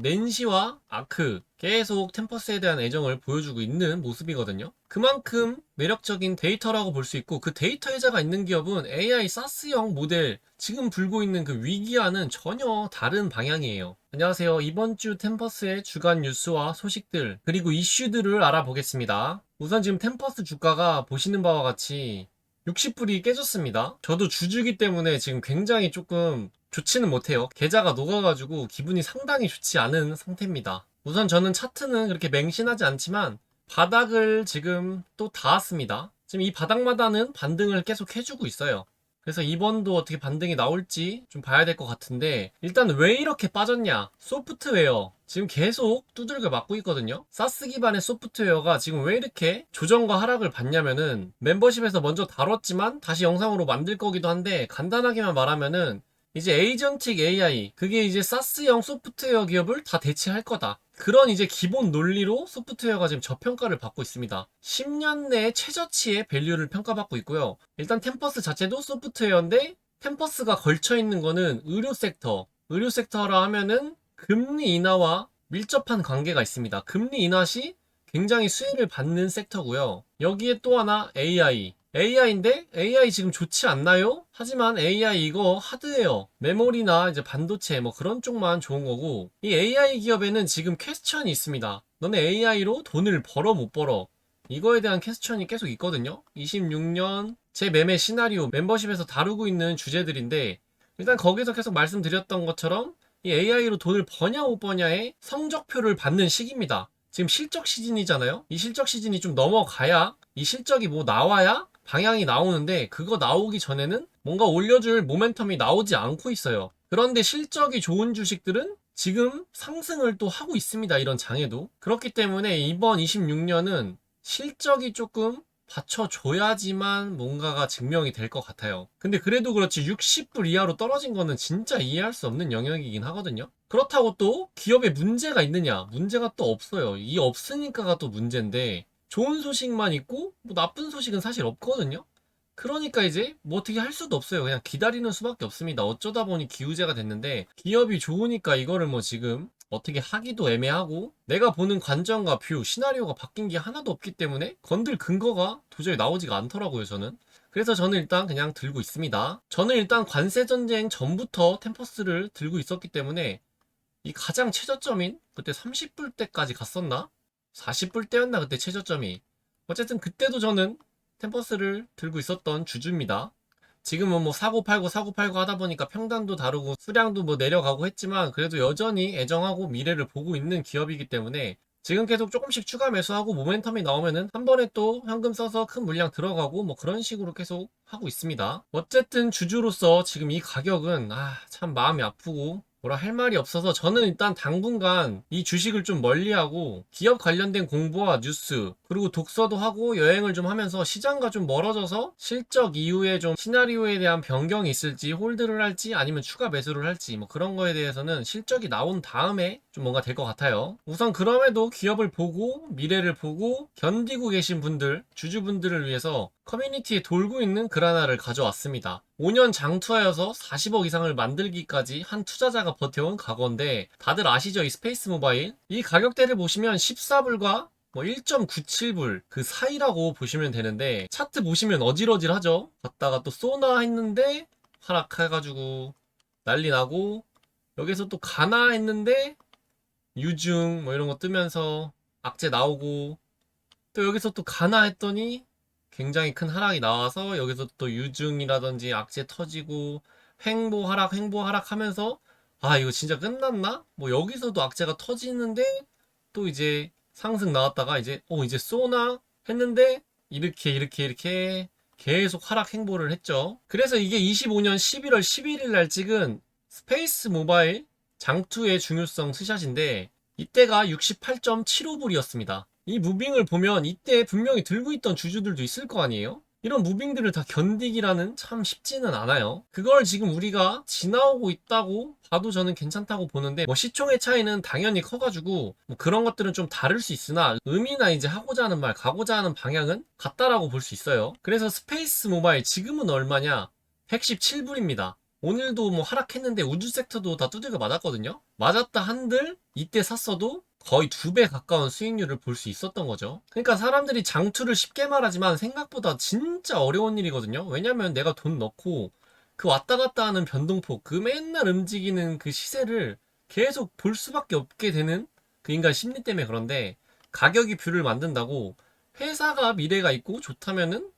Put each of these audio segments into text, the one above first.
낸시와 아크 계속 템퍼스에 대한 애정을 보여주고 있는 모습이거든요. 그만큼 매력적인 데이터라고 볼 수 있고 그 데이터 해자가 있는 기업은 AI 사스형 모델 지금 불고 있는 그 위기와는 전혀 다른 방향이에요. 안녕하세요. 이번 주 템퍼스의 주간 뉴스와 소식들 그리고 이슈들을 알아보겠습니다. 우선 지금 템퍼스 주가가 보시는 바와 같이 60불이 깨졌습니다. 저도 주주기 때문에 지금 굉장히 조금 좋지는 못해요. 계좌가 녹아가지고 기분이 상당히 좋지 않은 상태입니다. 우선 저는 차트는 그렇게 맹신하지 않지만 바닥을 지금 또 닿았습니다. 지금 이 바닥마다는 반등을 계속 해주고 있어요. 그래서 이번도 어떻게 반등이 나올지 좀 봐야 될 것 같은데 일단 왜 이렇게 빠졌냐 소프트웨어 지금 계속 두들겨 맞고 있거든요 사스 기반의 소프트웨어가 지금 왜 이렇게 조정과 하락을 받냐면은 멤버십에서 먼저 다뤘지만 다시 영상으로 만들 거기도 한데 간단하게만 말하면은 이제 에이전틱 AI 그게 이제 사스형 소프트웨어 기업을 다 대체할 거다. 그런 이제 기본 논리로 소프트웨어가 지금 저평가를 받고 있습니다. 10년 내 최저치의 밸류를 평가받고 있고요. 일단 템퍼스 자체도 소프트웨어인데 템퍼스가 걸쳐 있는 거는 의료 섹터. 의료 섹터라 하면은 금리 인하와 밀접한 관계가 있습니다. 금리 인하 시 굉장히 수혜를 받는 섹터고요. 여기에 또 하나 AI. AI인데 AI 지금 좋지 않나요? 하지만 AI 이거 하드웨어, 메모리나 이제 반도체 뭐 그런 쪽만 좋은 거고 이 AI 기업에는 지금 퀘스천이 있습니다. 너네 AI로 돈을 벌어 못 벌어? 이거에 대한 퀘스천이 계속 있거든요. 26년 제 매매 시나리오 멤버십에서 다루고 있는 주제들인데 일단 거기서 계속 말씀드렸던 것처럼 이 AI로 돈을 버냐 못 버냐의 성적표를 받는 시기입니다. 지금 실적 시즌이잖아요. 이 실적 시즌이 좀 넘어가야 이 실적이 뭐 나와야 방향이 나오는데 그거 나오기 전에는 뭔가 올려줄 모멘텀이 나오지 않고 있어요. 그런데 실적이 좋은 주식들은 지금 상승을 또 하고 있습니다. 이런 장에도. 그렇기 때문에 이번 26년은 실적이 조금 받쳐줘야지만 뭔가가 증명이 될 것 같아요. 근데 그래도 그렇지 60불 이하로 떨어진 거는 진짜 이해할 수 없는 영역이긴 하거든요. 그렇다고 또 기업에 문제가 있느냐? 문제가 또 없어요. 이 없으니까가 또 문제인데 좋은 소식만 있고 뭐 나쁜 소식은 사실 없거든요. 그러니까 이제 뭐 어떻게 할 수도 없어요. 그냥 기다리는 수밖에 없습니다. 어쩌다 보니 기우제가 됐는데 기업이 좋으니까 이거를 뭐 지금 어떻게 하기도 애매하고 내가 보는 관점과 뷰, 시나리오가 바뀐 게 하나도 없기 때문에 건들 근거가 도저히 나오지가 않더라고요, 저는. 그래서 저는 일단 그냥 들고 있습니다. 저는 일단 관세 전쟁 전부터 템퍼스를 들고 있었기 때문에 이 가장 최저점인 그때 30불 때까지 갔었나? 40불 때였나 그때 최저점이. 어쨌든 그때도 저는 템퍼스를 들고 있었던 주주입니다. 지금은 뭐 사고 팔고 사고 팔고 하다 보니까 평단도 다르고 수량도 뭐 내려가고 했지만 그래도 여전히 애정하고 미래를 보고 있는 기업이기 때문에 지금 계속 조금씩 추가 매수하고 모멘텀이 나오면은 한 번에 또 현금 써서 큰 물량 들어가고 뭐 그런 식으로 계속 하고 있습니다. 어쨌든 주주로서 지금 이 가격은 아 참 마음이 아프고 뭐라 할 말이 없어서 저는 일단 당분간 이 주식을 좀 멀리하고 기업 관련된 공부와 뉴스 그리고 독서도 하고 여행을 좀 하면서 시장과 좀 멀어져서 실적 이후에 좀 시나리오에 대한 변경이 있을지 홀드를 할지 아니면 추가 매수를 할지 뭐 그런 거에 대해서는 실적이 나온 다음에 좀 뭔가 될 것 같아요. 우선 그럼에도 기업을 보고 미래를 보고 견디고 계신 분들 주주분들을 위해서 커뮤니티에 돌고 있는 글 하나를 가져왔습니다. 5년 장투하여서 40억 이상을 만들기까지 한 투자자가 버텨온 각오인데 다들 아시죠? 이 스페이스 모바일? 이 가격대를 보시면 14불과 뭐 1.97불 그 사이라고 보시면 되는데 차트 보시면 어질어질하죠? 갔다가 또 쏘나 했는데 하락해가지고 난리 나고 여기서 또 가나 했는데 유중 뭐 이런 거 뜨면서 악재 나오고 또 여기서 또 가나 했더니 굉장히 큰 하락이 나와서 여기서 또 유중이라든지 악재 터지고 횡보 하락 횡보 하락 하면서 아 이거 진짜 끝났나? 뭐 여기서도 악재가 터지는데 또 이제 상승 나왔다가 이제 어 이제 쏘나 했는데 이렇게 이렇게 이렇게 계속 하락 행보를 했죠. 그래서 이게 25년 11월 11일 날 찍은 스페이스 모바일 장투의 중요성 스샷인데 이때가 68.75불이었습니다. 이 무빙을 보면 이때 분명히 들고 있던 주주들도 있을 거 아니에요? 이런 무빙들을 다 견디기라는 참 쉽지는 않아요. 그걸 지금 우리가 지나오고 있다고 봐도 저는 괜찮다고 보는데 뭐 시총의 차이는 당연히 커가지고 뭐 그런 것들은 좀 다를 수 있으나 의미나 이제 하고자 하는 말, 가고자 하는 방향은 같다라고 볼 수 있어요. 그래서 스페이스 모바일 지금은 얼마냐? 117불입니다. 오늘도 뭐 하락했는데 우주 섹터도 다 두들겨 맞았거든요. 맞았다 한들 이때 샀어도 거의 두 배 가까운 수익률을 볼 수 있었던 거죠. 그러니까 사람들이 장투를 쉽게 말하지만 생각보다 진짜 어려운 일이거든요. 왜냐면 내가 돈 넣고 그 왔다 갔다 하는 변동폭, 그 맨날 움직이는 그 시세를 계속 볼 수밖에 없게 되는 그 인간 심리 때문에 그런데 가격이 뷰를 만든다고 회사가 미래가 있고 좋다면은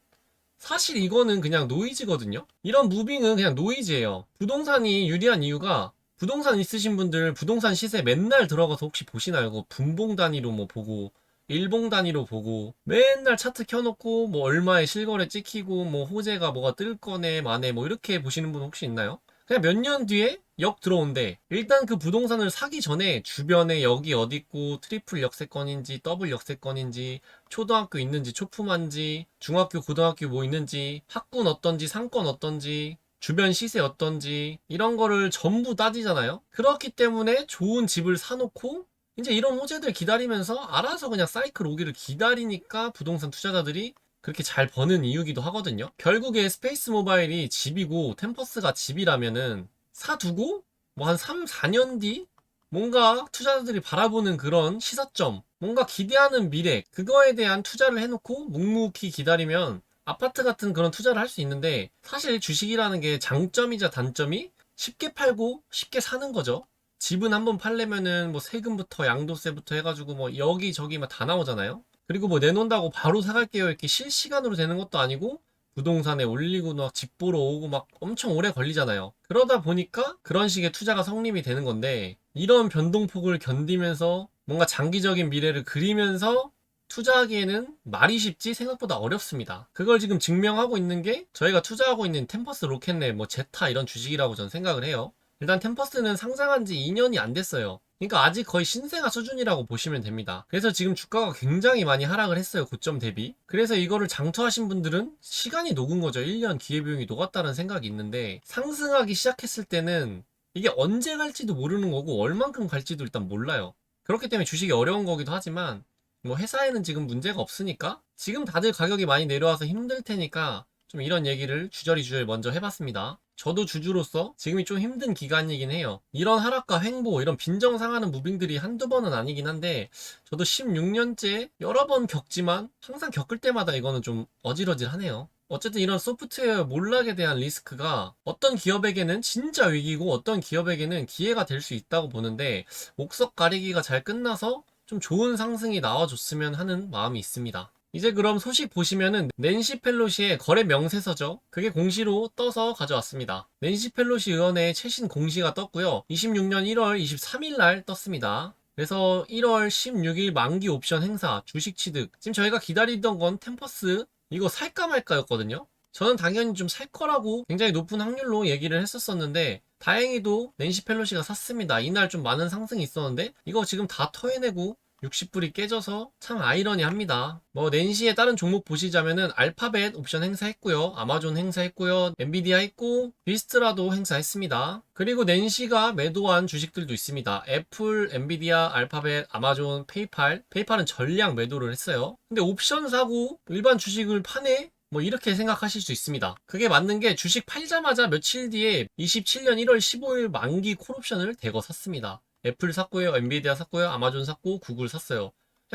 사실 이거는 그냥 노이즈거든요. 이런 무빙은 그냥 노이즈예요. 부동산이 유리한 이유가 부동산 있으신 분들 부동산 시세 맨날 들어가서 혹시 보시나요? 그 분봉 단위로 뭐 보고 일봉 단위로 보고 맨날 차트 켜놓고 뭐 얼마에 실거래 찍히고 뭐 호재가 뭐가 뜰 거네 마네 뭐 이렇게 보시는 분 혹시 있나요? 그냥 몇 년 뒤에 역 들어온대. 일단 그 부동산을 사기 전에 주변에 여기 어디 있고 트리플 역세권인지 더블 역세권인지 초등학교 있는지 초품한지 중학교 고등학교 뭐 있는지 학군 어떤지 상권 어떤지 주변 시세 어떤지 이런 거를 전부 따지잖아요. 그렇기 때문에 좋은 집을 사놓고 이제 이런 호재들 기다리면서 알아서 그냥 사이클 오기를 기다리니까 부동산 투자자들이 그렇게 잘 버는 이유기도 하거든요. 결국에 스페이스 모바일이 집이고 템퍼스가 집이라면은 사두고 뭐 한 3, 4년 뒤 뭔가 투자자들이 바라보는 그런 시사점, 뭔가 기대하는 미래, 그거에 대한 투자를 해놓고 묵묵히 기다리면 아파트 같은 그런 투자를 할 수 있는데 사실 주식이라는 게 장점이자 단점이 쉽게 팔고 쉽게 사는 거죠. 집은 한번 팔려면은 뭐 세금부터 양도세부터 해가지고 뭐 여기저기 막 다 나오잖아요. 그리고 뭐 내놓는다고 바로 사갈게요 이렇게 실시간으로 되는 것도 아니고 부동산에 올리고 막 집 보러 오고 막 엄청 오래 걸리잖아요. 그러다 보니까 그런 식의 투자가 성립이 되는 건데 이런 변동폭을 견디면서 뭔가 장기적인 미래를 그리면서 투자하기에는 말이 쉽지 생각보다 어렵습니다. 그걸 지금 증명하고 있는 게 저희가 투자하고 있는 템퍼스 로켓넷, 뭐 제타 이런 주식이라고 저는 생각을 해요. 일단 템퍼스는 상장한 지 2년이 안 됐어요. 그러니까 아직 거의 신생아 수준이라고 보시면 됩니다. 그래서 지금 주가가 굉장히 많이 하락을 했어요. 고점 대비. 그래서 이거를 장투하신 분들은 시간이 녹은 거죠. 1년 기회비용이 녹았다는 생각이 있는데 상승하기 시작했을 때는 이게 언제 갈지도 모르는 거고 얼만큼 갈지도 일단 몰라요. 그렇기 때문에 주식이 어려운 거기도 하지만 뭐 회사에는 지금 문제가 없으니까 지금 다들 가격이 많이 내려와서 힘들 테니까 좀 이런 얘기를 주저리 주저리 먼저 해봤습니다. 저도 주주로서 지금이 좀 힘든 기간이긴 해요. 이런 하락과 횡보, 이런 빈정상하는 무빙들이 한두 번은 아니긴 한데, 저도 16년째 여러 번 겪지만 항상 겪을 때마다 이거는 좀 어질어질하네요. 어쨌든 이런 소프트웨어 몰락에 대한 리스크가 어떤 기업에게는 진짜 위기고 어떤 기업에게는 기회가 될 수 있다고 보는데, 옥석 가리기가 잘 끝나서 좀 좋은 상승이 나와줬으면 하는 마음이 있습니다. 이제 그럼 소식 보시면은 낸시 펠로시의 거래 명세서죠. 그게 공시로 떠서 가져왔습니다. 낸시 펠로시 의원의 최신 공시가 떴고요. 26년 1월 23일 날 떴습니다. 그래서 1월 16일 만기 옵션 행사, 주식 취득. 지금 저희가 기다리던 건 템퍼스 이거 살까 말까였거든요. 저는 당연히 좀 살 거라고 굉장히 높은 확률로 얘기를 했었었는데 다행히도 낸시 펠로시가 샀습니다. 이날 좀 많은 상승이 있었는데 이거 지금 다 터해내고 60불이 깨져서 참 아이러니합니다. 뭐 낸시의 다른 종목 보시자면은 알파벳 옵션 행사했고요. 아마존 행사했고요. 엔비디아 했고 비스트라도 행사했습니다. 그리고 낸시가 매도한 주식들도 있습니다. 애플, 엔비디아, 알파벳, 아마존, 페이팔. 페이팔은 전량 매도를 했어요. 근데 옵션 사고 일반 주식을 파네? 뭐 이렇게 생각하실 수 있습니다. 그게 맞는 게 주식 팔자마자 며칠 뒤에 27년 1월 15일 만기 콜옵션을 대거 샀습니다. 애플 샀고요, 엔비디아 샀고요, 아마존 샀고, 구글 샀어요.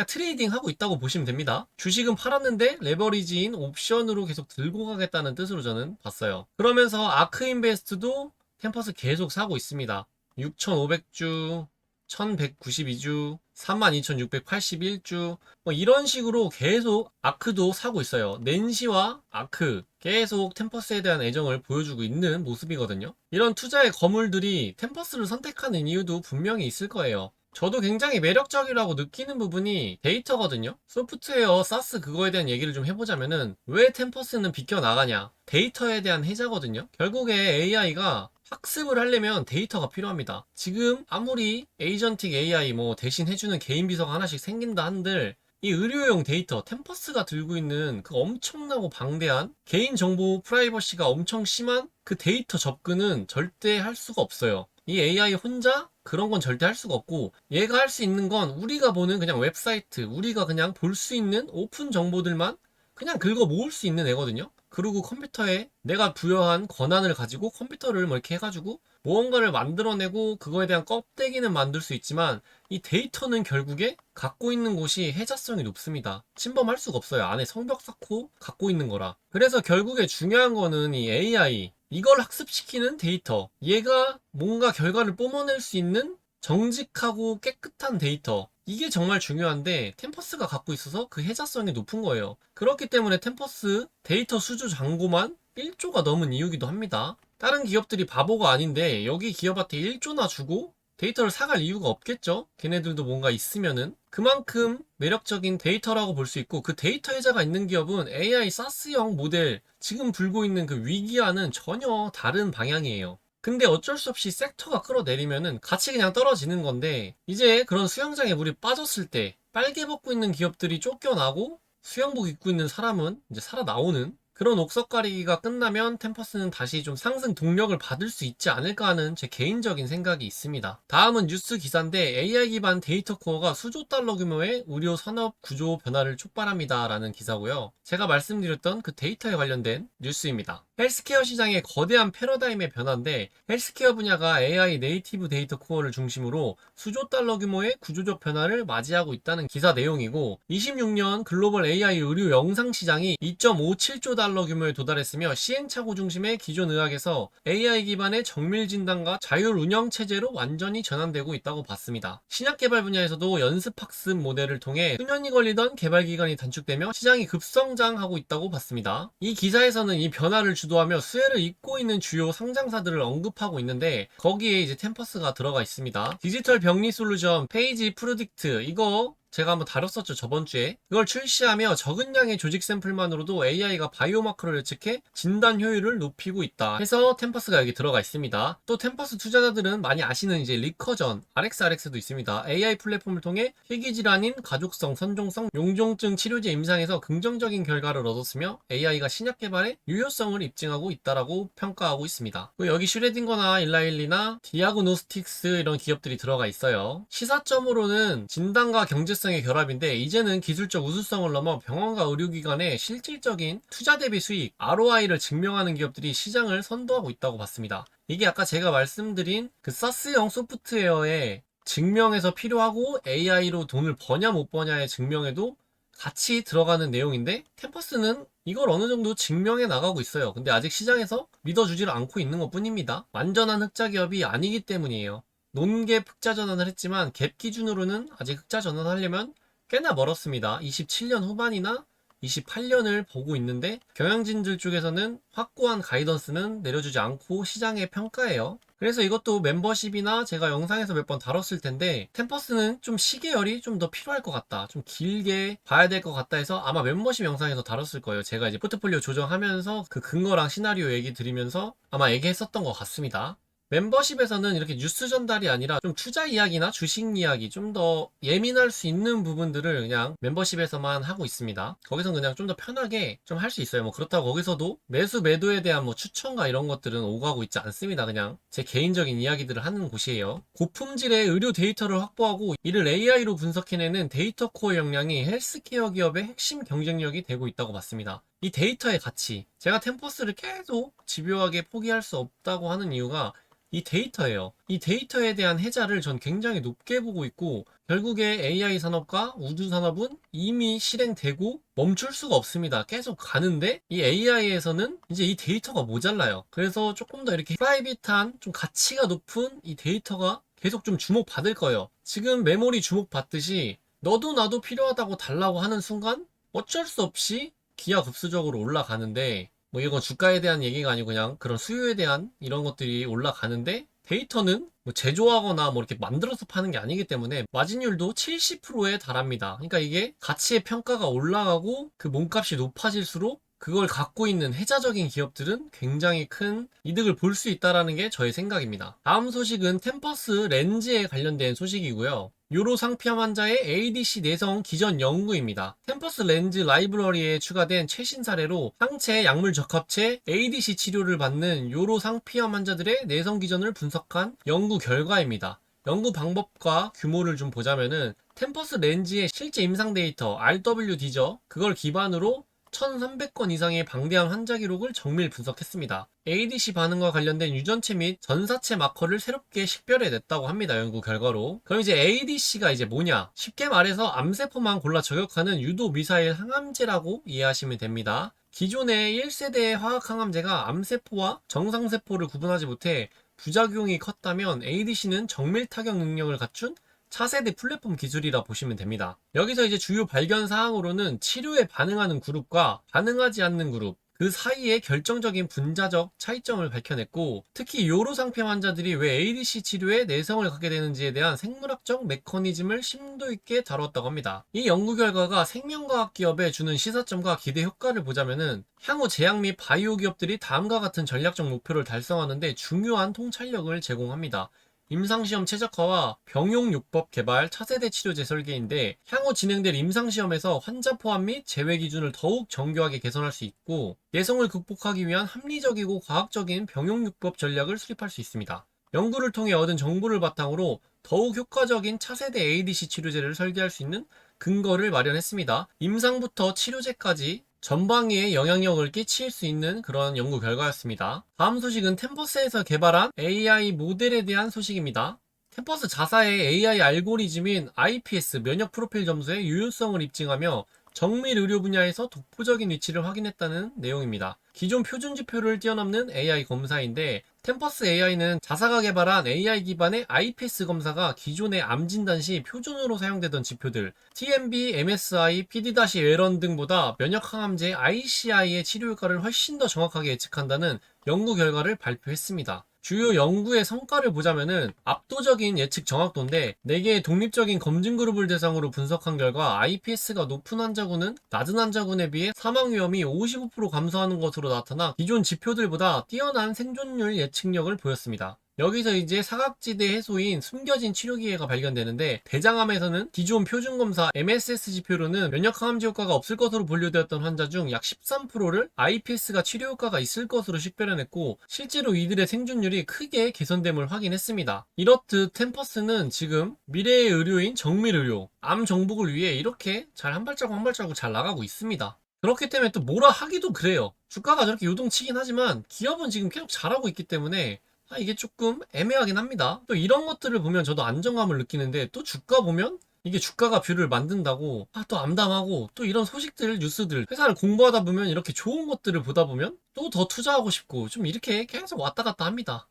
트레이딩 하고 있다고 보시면 됩니다. 주식은 팔았는데 레버리지인 옵션으로 계속 들고 가겠다는 뜻으로 저는 봤어요. 그러면서 아크인베스트도 템퍼스 계속 사고 있습니다. 6,500주, 1192주, 32,681주, 뭐 이런 식으로 계속 아크도 사고 있어요. 낸시와 아크 계속 템퍼스에 대한 애정을 보여주고 있는 모습이거든요. 이런 투자의 거물들이 템퍼스를 선택하는 이유도 분명히 있을 거예요. 저도 굉장히 매력적이라고 느끼는 부분이 데이터거든요. 소프트웨어, 사스 그거에 대한 얘기를 좀 해보자면은 왜 템퍼스는 비껴나가냐? 데이터에 대한 해자거든요. 결국에 AI가 학습을 하려면 데이터가 필요합니다. 지금 아무리 에이전틱 AI 뭐 대신 해주는 개인 비서가 하나씩 생긴다 한들 이 의료용 데이터 템퍼스가 들고 있는 그 엄청나고 방대한 개인정보 프라이버시가 엄청 심한 그 데이터 접근은 절대 할 수가 없어요. 이 AI 혼자 그런 건 절대 할 수가 없고 얘가 할 수 있는 건 우리가 보는 그냥 웹사이트 우리가 그냥 볼 수 있는 오픈 정보들만 그냥 긁어 모을 수 있는 애거든요. 그리고 컴퓨터에 내가 부여한 권한을 가지고 컴퓨터를 뭐 이렇게 해가지고 무언가를 만들어내고 그거에 대한 껍데기는 만들 수 있지만 이 데이터는 결국에 갖고 있는 곳이 해자성이 높습니다. 침범할 수가 없어요. 안에 성벽 쌓고 갖고 있는 거라. 그래서 결국에 중요한 거는 이 AI 이걸 학습시키는 데이터 얘가 뭔가 결과를 뿜어낼 수 있는 정직하고 깨끗한 데이터 이게 정말 중요한데 템퍼스가 갖고 있어서 그 해자성이 높은 거예요. 그렇기 때문에 템퍼스 데이터 수주 잔고만 1조가 넘은 이유기도 합니다. 다른 기업들이 바보가 아닌데 여기 기업한테 1조나 주고 데이터를 사갈 이유가 없겠죠? 걔네들도 뭔가 있으면은 그만큼 매력적인 데이터라고 볼 수 있고 그 데이터 해자가 있는 기업은 AI 사스형 모델 지금 불고 있는 그 위기와는 전혀 다른 방향이에요. 근데 어쩔 수 없이 섹터가 끌어내리면은 같이 그냥 떨어지는 건데 이제 그런 수영장에 물이 빠졌을 때 빨개 벗고 있는 기업들이 쫓겨나고 수영복 입고 있는 사람은 이제 살아나오는 그런 옥석 가리기가 끝나면 템퍼스는 다시 좀 상승 동력을 받을 수 있지 않을까 하는 제 개인적인 생각이 있습니다. 다음은 뉴스 기사인데 AI 기반 데이터 코어가 수조 달러 규모의 의료 산업 구조 변화를 촉발합니다. 라는 기사고요. 제가 말씀드렸던 그 데이터에 관련된 뉴스입니다. 헬스케어 시장의 거대한 패러다임의 변화인데 헬스케어 분야가 AI 네이티브 데이터 코어를 중심으로 수조 달러 규모의 구조적 변화를 맞이하고 있다는 기사 내용이고 26년 글로벌 AI 의료 영상 시장이 2.57조 달러 규모에 도달했으며 시행착오 중심의 기존 의학에서 AI 기반의 정밀 진단과 자율 운영 체제로 완전히 전환되고 있다고 봤습니다. 신약 개발 분야에서도 연습 학습 모델을 통해 수년이 걸리던 개발 기간이 단축되며 시장이 급성장하고 있다고 봤습니다. 이 기사에서는 이 변화를 주 도하며 수혜를 잇고 있는 주요 상장사들을 언급하고 있는데 거기에 이제 템퍼스가 들어가 있습니다. 디지털 병리 솔루션, 페이지 프로딕트 이거 제가 한번 다뤘었죠 저번 주에. 이걸 출시하며 적은 양의 조직 샘플만으로도 AI가 바이오마크를 예측해 진단 효율을 높이고 있다 해서 템퍼스가 여기 들어가 있습니다. 또 템퍼스 투자자들은 많이 아시는 이제 리커전 RxRx도 있습니다. AI 플랫폼을 통해 희귀질환인 가족성, 선종성, 용종증 치료제 임상에서 긍정적인 결과를 얻었으며 AI가 신약 개발에 유효성을 입증하고 있다라고 평가하고 있습니다. 그리고 여기 슈레딩거나 일라일리나 디아그노스틱스 이런 기업들이 들어가 있어요. 시사점으로는 진단과 경제성 의 결합인데 이제는 기술적 우수성을 넘어 병원과 의료기관의 실질적인 투자 대비 수익 ROI를 증명하는 기업들이 시장을 선도하고 있다고 봤습니다. 이게 아까 제가 말씀드린 그 사스형 소프트웨어의 증명에서 필요하고 AI로 돈을 버냐 못 버냐의 증명에도 같이 들어가는 내용인데 캠퍼스는 이걸 어느 정도 증명해 나가고 있어요. 근데 아직 시장에서 믿어주지를 않고 있는 것 뿐입니다. 완전한 흑자 기업이 아니기 때문이에요. 논갭 흑자 전환을 했지만 갭 기준으로는 아직 흑자 전환하려면 꽤나 멀었습니다. 27년 후반이나 28년을 보고 있는데 경영진들 쪽에서는 확고한 가이던스는 내려주지 않고 시장의 평가예요. 그래서 이것도 멤버십이나 제가 영상에서 몇 번 다뤘을 텐데 템퍼스는 좀 시계열이 좀 더 필요할 것 같다. 좀 길게 봐야 될 것 같다 해서 아마 멤버십 영상에서 다뤘을 거예요. 제가 이제 포트폴리오 조정하면서 그 근거랑 시나리오 얘기 드리면서 아마 얘기했었던 것 같습니다. 멤버십에서는 이렇게 뉴스 전달이 아니라 좀 투자 이야기나 주식 이야기 좀 더 예민할 수 있는 부분들을 그냥 멤버십에서만 하고 있습니다. 거기서 그냥 좀 더 편하게 좀 할 수 있어요. 뭐 그렇다고 거기서도 매수 매도에 대한 뭐 추천과 이런 것들은 오가고 있지 않습니다. 그냥 제 개인적인 이야기들을 하는 곳이에요. 고품질의 의료 데이터를 확보하고 이를 AI로 분석해내는 데이터 코어 역량이 헬스케어 기업의 핵심 경쟁력이 되고 있다고 봤습니다. 이 데이터의 가치. 제가 템퍼스를 계속 집요하게 포기할 수 없다고 하는 이유가 이 데이터예요. 이 데이터에 대한 해자를 전 굉장히 높게 보고 있고 결국에 AI 산업과 우주 산업은 이미 실행되고 멈출 수가 없습니다. 계속 가는데 이 AI에서는 이제 이 데이터가 모자라요. 그래서 조금 더 이렇게 프라이빗한 좀 가치가 높은 이 데이터가 계속 좀 주목받을 거예요. 지금 메모리 주목받듯이 너도 나도 필요하다고 달라고 하는 순간 어쩔 수 없이 기하급수적으로 올라가는데 뭐 이건 주가에 대한 얘기가 아니고 그냥 그런 수요에 대한 이런 것들이 올라가는데 데이터는 뭐 제조하거나 뭐 이렇게 만들어서 파는 게 아니기 때문에 마진율도 70%에 달합니다. 그러니까 이게 가치의 평가가 올라가고 그 몸값이 높아질수록 그걸 갖고 있는 해자적인 기업들은 굉장히 큰 이득을 볼 수 있다라는 게 저의 생각입니다. 다음 소식은 템퍼스 렌즈에 관련된 소식이고요. 요로 상피암 환자의 ADC 내성 기전 연구입니다. 템퍼스 렌즈 라이브러리에 추가된 최신 사례로 항체 약물 적합체 ADC 치료를 받는 요로 상피암 환자들의 내성 기전을 분석한 연구 결과입니다. 연구 방법과 규모를 좀 보자면은 템퍼스 렌즈의 실제 임상 데이터 RWD죠. 그걸 기반으로 4,300건 이상의 방대한 환자 기록을 정밀 분석했습니다. ADC 반응과 관련된 유전체 및 전사체 마커를 새롭게 식별해냈다고 합니다. 연구 결과로. 그럼 이제 ADC가 이제 뭐냐? 쉽게 말해서 암세포만 골라 저격하는 유도 미사일 항암제라고 이해하시면 됩니다. 기존의 1세대의 화학 항암제가 암세포와 정상세포를 구분하지 못해 부작용이 컸다면 ADC는 정밀 타격 능력을 갖춘 차세대 플랫폼 기술이라 보시면 됩니다. 여기서 이제 주요 발견 사항으로는 치료에 반응하는 그룹과 반응하지 않는 그룹, 그 사이의 결정적인 분자적 차이점을 밝혀냈고 특히 요로 상태 환자들이 왜 ADC 치료에 내성을 갖게 되는지에 대한 생물학적 메커니즘을 심도 있게 다뤘다고 합니다. 이 연구 결과가 생명과학 기업에 주는 시사점과 기대 효과를 보자면은 향후 제약 및 바이오 기업들이 다음과 같은 전략적 목표를 달성하는데 중요한 통찰력을 제공합니다. 임상시험 최적화와 병용요법 개발 차세대 치료제 설계인데 향후 진행될 임상시험에서 환자 포함 및 제외 기준을 더욱 정교하게 개선할 수 있고 내성을 극복하기 위한 합리적이고 과학적인 병용요법 전략을 수립할 수 있습니다. 연구를 통해 얻은 정보를 바탕으로 더욱 효과적인 차세대 ADC 치료제를 설계할 수 있는 근거를 마련했습니다. 임상부터 치료제까지 전방위에 영향력을 끼칠 수 있는 그런 연구 결과였습니다. 다음 소식은 템퍼스에서 개발한 AI 모델에 대한 소식입니다. 템퍼스 자사의 AI 알고리즘인 IPS 면역 프로필 점수의 유효성을 입증하며 정밀 의료 분야에서 독보적인 위치를 확인했다는 내용입니다. 기존 표준 지표를 뛰어넘는 AI 검사인데 템퍼스 AI는 자사가 개발한 AI 기반의 IPS 검사가 기존의 암 진단 시 표준으로 사용되던 지표들 TMB, MSI, PD-L1 등보다 면역 항암제 ICI의 치료 효과를 훨씬 더 정확하게 예측한다는 연구 결과를 발표했습니다. 주요 연구의 성과를 보자면은 압도적인 예측 정확도인데 4개의 독립적인 검증 그룹을 대상으로 분석한 결과 IPS가 높은 환자군은 낮은 환자군에 비해 사망 위험이 55% 감소하는 것으로 나타나 기존 지표들보다 뛰어난 생존율 예측력을 보였습니다. 여기서 이제 사각지대 해소인 숨겨진 치료 기회가 발견되는데 대장암에서는 기존 표준 검사 MSS 지표로는 면역 항암제 효과가 없을 것으로 분류되었던 환자 중 약 13%를 IPS가 치료 효과가 있을 것으로 식별해냈고 실제로 이들의 생존율이 크게 개선됨을 확인했습니다. 이렇듯 템퍼스는 지금 미래의 의료인 정밀 의료, 암 정복을 위해 이렇게 잘 한 발자국 한 발자국 잘 나가고 있습니다. 그렇기 때문에 또 뭐라 하기도 그래요. 주가가 저렇게 요동치긴 하지만 기업은 지금 계속 잘하고 있기 때문에 아, 이게 조금 애매하긴 합니다. 또 이런 것들을 보면 저도 안정감을 느끼는데 또 주가 보면 이게 주가가 뷰를 만든다고 아, 또 암담하고 또 이런 소식들 뉴스들 회사를 공부하다 보면 이렇게 좋은 것들을 보다 보면 또 더 투자하고 싶고 좀 이렇게 계속 왔다 갔다 합니다.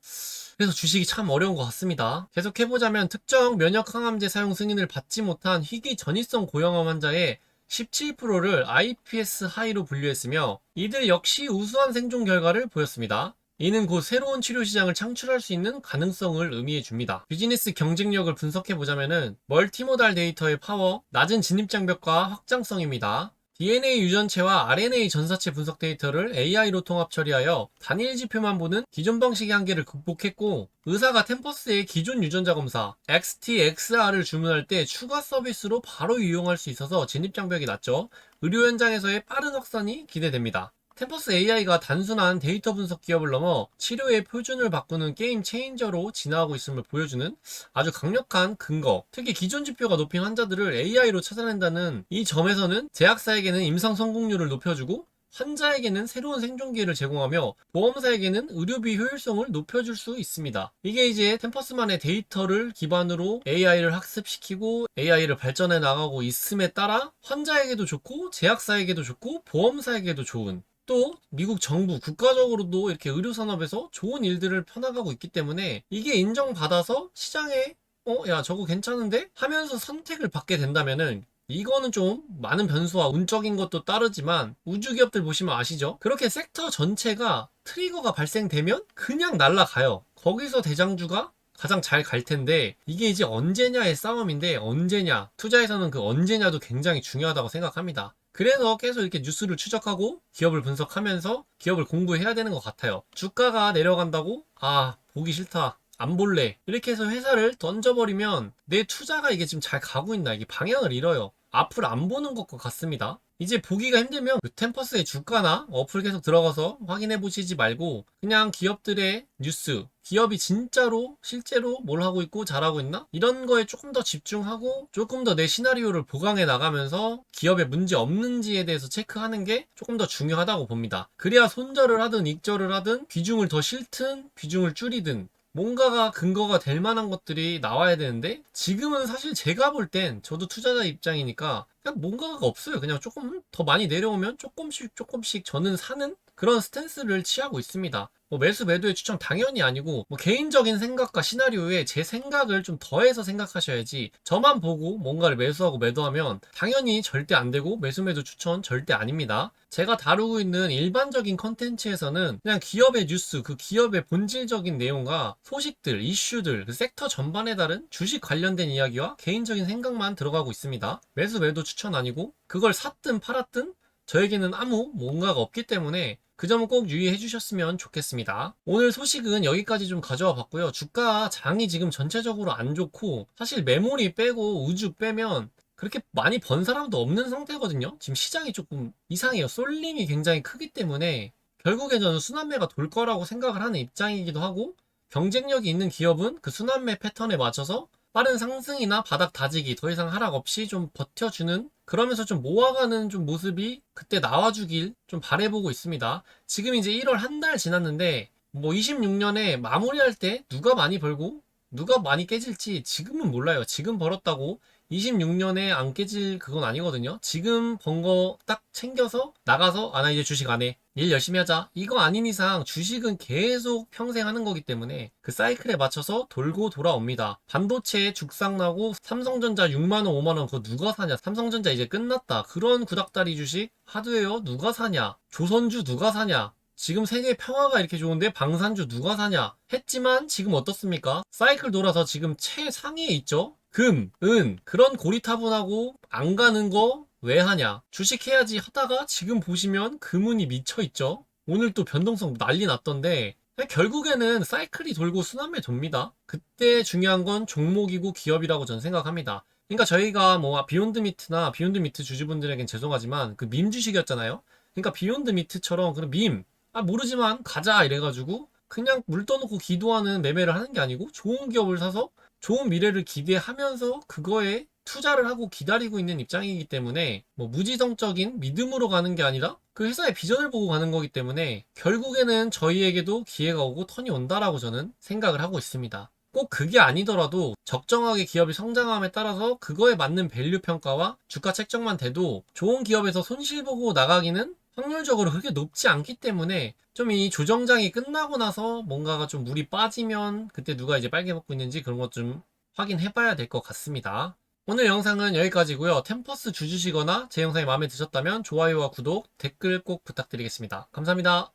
그래서 주식이 참 어려운 것 같습니다. 계속 해보자면 특정 면역 항암제 사용 승인을 받지 못한 희귀 전이성 고형암 환자의 17%를 IPS 하이로 분류했으며 이들 역시 우수한 생존 결과를 보였습니다. 이는 곧 새로운 치료 시장을 창출할 수 있는 가능성을 의미해 줍니다. 비즈니스 경쟁력을 분석해 보자면은 멀티모달 데이터의 파워, 낮은 진입 장벽과 확장성입니다. DNA 유전체와 RNA 전사체 분석 데이터를 AI로 통합 처리하여 단일 지표만 보는 기존 방식의 한계를 극복했고 의사가 템퍼스의 기존 유전자 검사 XT-XR을 주문할 때 추가 서비스로 바로 이용할 수 있어서 진입 장벽이 낮죠. 의료 현장에서의 빠른 확산이 기대됩니다. 템퍼스 AI가 단순한 데이터 분석 기업을 넘어 치료의 표준을 바꾸는 게임 체인저로 진화하고 있음을 보여주는 아주 강력한 근거. 특히 기존 지표가 높인 환자들을 AI로 찾아낸다는 이 점에서는 제약사에게는 임상 성공률을 높여주고 환자에게는 새로운 생존 기회를 제공하며 보험사에게는 의료비 효율성을 높여줄 수 있습니다. 이게 이제 템퍼스만의 데이터를 기반으로 AI를 학습시키고 AI를 발전해 나가고 있음에 따라 환자에게도 좋고 제약사에게도 좋고 보험사에게도 좋은 또 미국 정부 국가적으로도 이렇게 의료 산업에서 좋은 일들을 펴나가고 있기 때문에 이게 인정받아서 시장에 어, 야, 저거 괜찮은데? 하면서 선택을 받게 된다면은 이거는 좀 많은 변수와 운적인 것도 따르지만 우주 기업들 보시면 아시죠? 그렇게 섹터 전체가 트리거가 발생되면 그냥 날아가요. 거기서 대장주가 가장 잘 갈 텐데 이게 이제 언제냐의 싸움인데 언제냐 투자에서는 그 언제냐도 굉장히 중요하다고 생각합니다. 그래서 계속 이렇게 뉴스를 추적하고 기업을 분석하면서 기업을 공부해야 되는 것 같아요. 주가가 내려간다고 아 보기 싫다 안 볼래 이렇게 해서 회사를 던져버리면 내 투자가 이게 지금 잘 가고 있나 이게 방향을 잃어요. 앞을 안 보는 것과 같습니다. 이제 보기가 힘들면 그 템퍼스의 주가나 어플 계속 들어가서 확인해 보시지 말고 그냥 기업들의 뉴스, 기업이 진짜로 실제로 뭘 하고 있고 잘하고 있나? 이런 거에 조금 더 집중하고 조금 더 내 시나리오를 보강해 나가면서 기업에 문제 없는지에 대해서 체크하는 게 조금 더 중요하다고 봅니다. 그래야 손절을 하든 익절을 하든 비중을 더 싫든 비중을 줄이든 뭔가가 근거가 될 만한 것들이 나와야 되는데 지금은 사실 제가 볼 땐 저도 투자자 입장이니까 그냥 뭔가가 없어요. 그냥 조금 더 많이 내려오면 조금씩 조금씩 저는 사는 그런 스탠스를 취하고 있습니다. 뭐 매수 매도의 추천 당연히 아니고 뭐 개인적인 생각과 시나리오에 제 생각을 좀 더해서 생각하셔야지 저만 보고 뭔가를 매수하고 매도하면 당연히 절대 안 되고 매수 매도 추천 절대 아닙니다. 제가 다루고 있는 일반적인 컨텐츠에서는 그냥 기업의 뉴스, 그 기업의 본질적인 내용과 소식들, 이슈들, 그 섹터 전반에 다른 주식 관련된 이야기와 개인적인 생각만 들어가고 있습니다. 매수 매도 추천 아니고 그걸 샀든 팔았든 저에게는 아무 뭔가가 없기 때문에 그 점은 꼭 유의해 주셨으면 좋겠습니다. 오늘 소식은 여기까지 좀 가져와 봤고요. 주가 장이 지금 전체적으로 안 좋고 사실 메모리 빼고 우주 빼면 그렇게 많이 번 사람도 없는 상태거든요. 지금 시장이 조금 이상해요. 쏠림이 굉장히 크기 때문에 결국에 저는 순환매가 돌 거라고 생각을 하는 입장이기도 하고 경쟁력이 있는 기업은 그 순환매 패턴에 맞춰서 빠른 상승이나 바닥 다지기 더 이상 하락 없이 좀 버텨주는 그러면서 좀 모아가는 좀 모습이 그때 나와주길 좀 바래보고 있습니다. 지금 이제 1월 한 달 지났는데 뭐 26년에 마무리할 때 누가 많이 벌고 누가 많이 깨질지 지금은 몰라요. 지금 벌었다고 26년에 안 깨질 그건 아니거든요. 지금 번 거 딱 챙겨서 나가서 아 나 이제 주식 안 해. 일 열심히 하자. 이거 아닌 이상 주식은 계속 평생 하는 거기 때문에 그 사이클에 맞춰서 돌고 돌아옵니다. 반도체 죽상 나고 삼성전자 6만원, 5만원 그거 누가 사냐? 삼성전자 이제 끝났다. 그런 구닥다리 주식 하드웨어 누가 사냐? 조선주 누가 사냐? 지금 세계 평화가 이렇게 좋은데 방산주 누가 사냐? 했지만 지금 어떻습니까? 사이클 돌아서 지금 최상위에 있죠? 금, 은, 그런 고리타분하고 안 가는 거 왜 하냐? 주식해야지 하다가 지금 보시면 금운이 미쳐있죠? 오늘 또 변동성 난리 났던데 결국에는 사이클이 돌고 순환매 돕니다. 그때 중요한 건 종목이고 기업이라고 저는 생각합니다. 그러니까 저희가 뭐 비욘드 미트나 비욘드 미트 주주분들에겐 죄송하지만 그 밈 주식이었잖아요. 그러니까 비욘드 미트처럼 그런 밈, 아 모르지만 가자 이래가지고 그냥 물 떠놓고 기도하는 매매를 하는 게 아니고 좋은 기업을 사서 좋은 미래를 기대하면서 그거에 투자를 하고 기다리고 있는 입장이기 때문에 뭐 무지성적인 믿음으로 가는 게 아니라 그 회사의 비전을 보고 가는 거기 때문에 결국에는 저희에게도 기회가 오고 턴이 온다라고 저는 생각을 하고 있습니다. 꼭 그게 아니더라도 적정하게 기업이 성장함에 따라서 그거에 맞는 밸류 평가와 주가 책정만 돼도 좋은 기업에서 손실 보고 나가기는 확률적으로 그렇게 높지 않기 때문에 좀 이 조정장이 끝나고 나서 뭔가가 좀 물이 빠지면 그때 누가 이제 빨개 먹고 있는지 그런 것 좀 확인해 봐야 될 것 같습니다. 오늘 영상은 여기까지고요. 템퍼스 주주시거나 제 영상이 마음에 드셨다면 좋아요와 구독, 댓글 꼭 부탁드리겠습니다. 감사합니다.